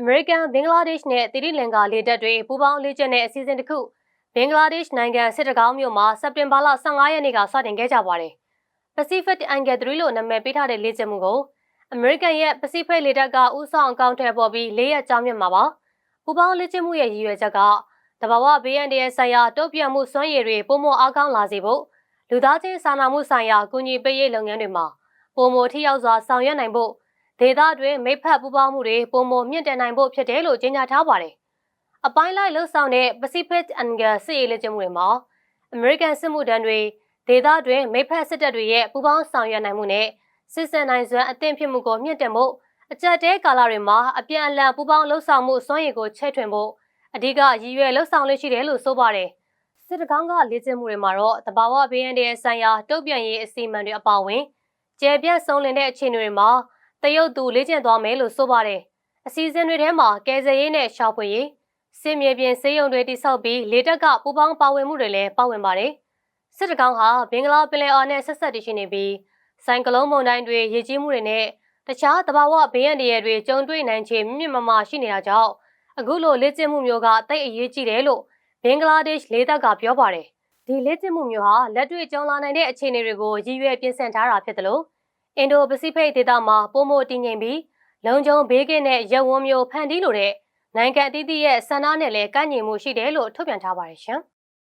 အမေရိကန်ဘင်္ဂလားဒေ့ရှ်နဲ့သီရိလင်္ကာလေတပ်တွေပူးပေါင်းလေ့ကျင့်တဲ့အစီအစဉ်တစ်ခုဘင်္ဂလားဒေ့ရှ်နိုင်ငံစစ်တကောင်းမြို့မှာစက်တင်ဘာလ15ရက်နေ့ကစတင်ခဲ့ကြပါတယ်။ Pacific Angle 3လို့နာမည်ပေးထားတဲ့လေ့ကျင့်မှုကိုအမေရိကန်ရဲ့ Pacific လေတပ်ကဥဆောင်အကောင့်ထဲပေါ်ပြီး၄ရက်ကြာမြင့်မှာပါ။ပူးပေါင်းလေ့ကျင့်မှုရဲ့ရည်ရွယ်ချက်ကတဘာဝဘေးရန်တရဆိုင်ရာတုံ့ပြန်မှုစွမ်းရည်တွေပုံမအားကောင်းလာစေဖို့လူသားချင်းစာနာမှုဆိုင်ရာကူညီပေးရေးလုပ်ငန်းတွေမှာပုံမထိရောက်စွာဆောင်ရွက်နိုင်ဖို့ ဒေသတွင်းမိဖက်ပူးပေါင်းမှုတွေပုံမမြင့်တက်နိုင်ဖို့ဖြစ်တယ်လို့ကြေညာထားပါတယ်။အပိုင်းလိုက်လှုပ်ဆောင်တဲ့ Pacific Angle စစ်ရေးလက်ကျင့်မှုတွေမှာ American စစ်မှုထမ်းတွေဒေသတွင်းမိဖက်စစ်တပ်တွေရဲ့ပူးပေါင်းဆောင်ရွက်နိုင်မှုနဲ့စစ်စင်နိုင်စွမ်းအသင့်ဖြစ်မှုကိုမြင့်တက်မှုအကြက်တဲကာလတွေမှာအပြန်အလှန်ပူးပေါင်းလှုပ်ဆောင်မှုစွမ်းရည်ကိုချဲ့ထွင်ဖို့အဓိကရည်ရွယ်လှုပ်ဆောင်လို့ရှိတယ်လို့ဆိုပါတယ်။စစ်တကောင်းကလေ့ကျင့်မှုတွေမှာတော့တဘာဝဘေးရန်တဲ့ဆိုင်ရာတုံ့ပြန်ရေးအစီအမံတွေအပါအဝင်ကျယ်ပြန့်ဆုံးလင်တဲ့အခြေအနေတွေမှာ တရုတ်သူလေ့ကျင့်သွားမယ်လို့ဆိုပါတယ်။အစီအစဉ်တွေထဲမှာကယ်ဆယ်ရေးနဲ့ရှာဖွေရေးစစ်မြေပြင်စေယုံတွေတိစောက်ပြီးလေတပ်ကပူးပေါင်းပါဝင်မှုတွေလည်းပါဝင်ပါတယ်။စစ်တကောင်းဟာဘင်္ဂလားပင်လယ်အော်နဲ့ဆက်ဆက်တည်ရှိနေပြီးဆိုင်ကလုန်းမုန်တိုင်းတွေရေကြီးမှုတွေနဲ့တခြားသဘာဝဘေးရန်တွေကြုံတွေ့နိုင်ခြေမြင့်မြတ်မရှိနေတာကြောင့်အခုလိုလေ့ကျင့်မှုမျိုးကတိတ်အရေးကြီးတယ်လို့ဘင်္ဂလားဒေ့ရှ်လေတပ်ကပြောပါတယ်။ဒီလေ့ကျင့်မှုမျိုးဟာလက်တွေ့ကြုံလာနိုင်တဲ့အခြေအနေတွေကိုရည်ရွယ်ပြင်ဆင်ထားတာဖြစ်တယ်လို့ အင်ဒိုပစိဖိတ်ဒေသမှာပုံမတည်ငြိမ်ပြီးလုံခြုံဘေးကင်းတဲ့ရပ်ဝန်းမျိုးဖန်တီးလိုတဲ့နိုင်ငံအသီးသီးရဲ့ဆန္ဒနဲ့လည်းကန့်ညီမှုရှိတယ်လို့ထုတ်ပြန်ထားပါတယ်ရှင်။